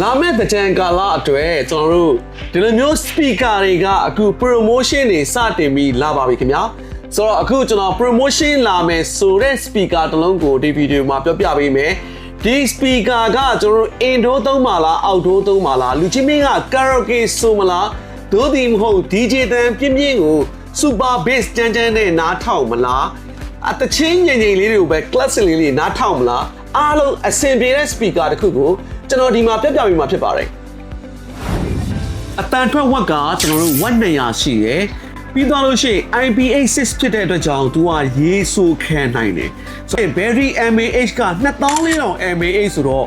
လာမယ့်တကြံကာလအတွက်ကျွန်တော်တို့ဒီလိုမျိုး speaker တွေကအခု promotion တွေစတင်ပြီးလာပါပြီခင်ဗျာဆိုတော့အခုကျွန်တော် promotion လာမယ်ဆိုတဲ့ speaker တစ်လုံးကိုဒီဗီဒီယိုမှာပြောပြပေးမယ် ဒီ speaker ကကျွန်တော်တို့ indoor သုံးပါလား outdoor သုံးပါလားလူချင်းမင်းက karaoke ဆိုမလားဒို့ဒီမဟုတ် DJ တန်ပြင်းပြင်းကို super bass ကြမ်းကြမ်းနဲ့နားထောင်မလားအတချင်းငြိမ်ငြိမ်လေးတွေကိုပဲ classic လေးလေးနားထောင်မလားအားလုံးအဆင်ပြေတဲ့ speaker တစ်ခုကိုကျွန်တော်ဒီမှာပြပြပေးမှာဖြစ်ပါတယ်အတန်ထွက်ဝက်ကကျွန်တော်တို့ဝက်200ရှိရယ် ပြီးသွားလို့ရှိရင် IPA6 ဖြစ်တဲ့အတွက်ကြောင့်သူကရေးဆိုခံနိုင်တယ်ဆိုရင် Berry MAH က2400 MAH ဆိုတော့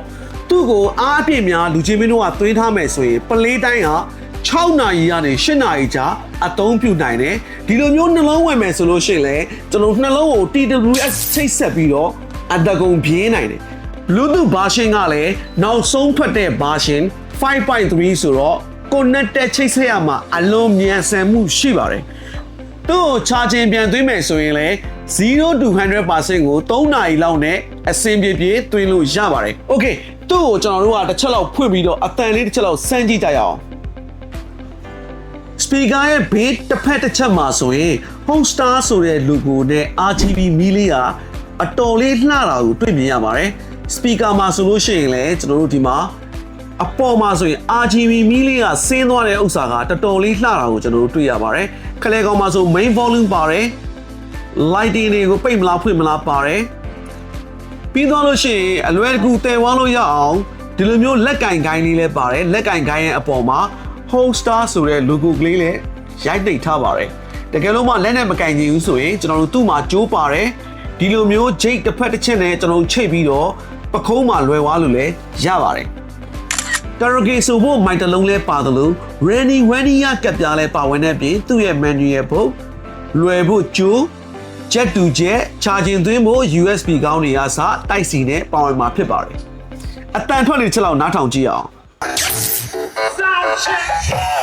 သူ့ကိုအားအပြည့်များလူချင်းမင်းတို့ကသွင်းထားမယ်ဆိုရင်ပလေးတိုင်းက6နာရီကနေ8နာရီကြာအသုံးပြုနိုင်တယ်ဒီလိုမျိုးနှလုံးဝင်မယ်ဆိုလို့ရှိရင်လည်းကျွန်တော်နှလုံးကို TWS ချိတ်ဆက်ပြီးတော့အတကုံပြင်းနိုင်တယ် Bluetooth version ကလည်းနောက်ဆုံးထွက်တဲ့ version 5.3ဆိုတော့ connected ချိတ်ဆက်ရမှာအလုံးမြန်ဆန်မှုရှိပါတယ်။သူ့ကို charging ပြန်သွင်းမယ်ဆိုရင်လည်း0 to 100%ကို3နာရီလောက်နဲ့အဆင်ပြေပြေသွင်းလို့ရပါတယ်။ Okay သူ့ကိုကျွန်တော်တို့ကတစ်ချက်လောက်ဖွင့်ပြီးတော့အတန်လေးတစ်ချက်လောက်စမ်းကြည့်ကြရအောင်။ speaker ရဲ့ bass တစ်ဖက်တစ်ချက်မှာဆိုရင် home star ဆိုတဲ့ logo နဲ့ RGB မီးလေးကအတော်လေးလှတာကိုတွေ့မြင်ရပါတယ်။ speaker မှာဆိုလို့ရှိရင်လည်းကျွန်တော်တို့ဒီမှာ အပေါ်မှာဆိုရင် RGB မီးလေးကဆင်းသွားတဲ့ဥစ္စာကတော်တော်လေးလှတာကိုကျွန်တော်တို့တွေ့ရပါတယ်။ခလဲကောင်မှာဆို main volume ပါတယ်။ lighting တွေကိုပိတ်မလားဖွင့်မလားပါတယ်။ပြီးသွားလို့ရှိရင်အလွယ်တကူတည်ဝါလို့ရအောင်ဒီလိုမျိုးလက်ကင်ကိုင်းလေးလည်းပါတယ်လက်ကင်ကိုင်းရဲ့အပေါ်မှာ home star ဆိုတဲ့ logo ကလေးလည်းရိုက်နှိပ်ထားပါတယ်တကယ်လို့မှလက်နဲ့မကင်ကြည့်ဘူးဆိုရင်ကျွန်တော်တို့သူ့မှာကြိုးပါတယ်ဒီလိုမျိုး jade တစ်ဖက်တစ်ချက်နဲ့ကျွန်တော်ချိတ်ပြီးတော့ပခုံးမှာလွယ်သွားလို့လည်းရပါတယ် karaoke ဆိုဖို့မိုက်တလုံးလဲပါသလို Randy Wendy ရကပ်ပြားလဲပါဝင်တဲ့ပြင်သူ့ရဲ့ menu ရဲ့ဘုတ်လွယ်ဖို့ကြိုး jet to jet charging သွင်းဖို့ USB ကောင်းတွေကစတိုက်စီနဲ့ပါဝင်မှာဖြစ်ပါတယ်အတန်ထွက်လေးချက်လောက်နားထောင်ကြည့်အောင် DJ Twisted.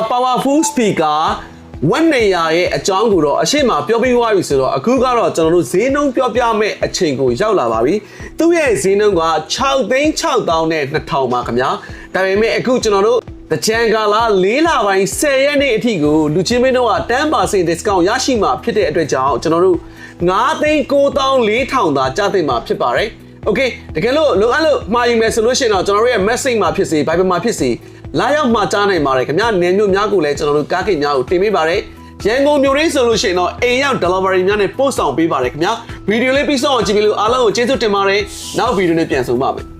Powerful Speaker ဝက်နေရရဲ့အကြောင်းကိုတော့အရှိမပြောပြီးသွားပြီဆိုတော့အခုကတော့ကျွန်တော်တို့ဈေးနှုန်းပြောပြမဲ့အချိန်ကိုရောက်လာပါပြီ။သူ့ရဲ့ဈေးနှုန်းက6သိန်း6000နဲ့2000ပါခင်ဗျာ။ဒါပေမဲ့အခုကျွန်တော်တို့တကြံကာလာ၄လပိုင်း10ရက်နေ့အထိကိုလူချင်းမင်းတို့က10% discount ရရှိမှာဖြစ်တဲ့အတွက်ကြောင့်ကျွန်တော်တို့9သိန်း9400သာကြားသိမှာဖြစ်ပါတယ်။ Okay တကယ်လို့လိုအပ်လို့မှာယူမယ်ဆိုလို့ရှိရင်တော့ကျွန်တော်တို့ရဲ့ message မှာဖြစ်စေ Viber မှာဖြစ်စေ လာရောက်မှာကြားနိုင်ပါတယ်ခင်ဗျာနေမျိုးများကိုလည်းကျွန်တော်တို့ကားကိတ်များကိုတင်ပေးပါတယ်ရန်ကုန်မြို့ရင်းဆိုလို့ရှိရင်တော့အိမ်ရောက် delivery များနဲ့ပို့ဆောင်ပေးပါတယ်ခင်ဗျာဗီဒီယိုလေးပြီးဆုံးအောင်ကြည့်ပြီးလို့အားလုံးကိုကျေးဇူးတင်ပါတယ်နောက်ဗီဒီယိုနဲ့ပြန်ဆုံပါမယ်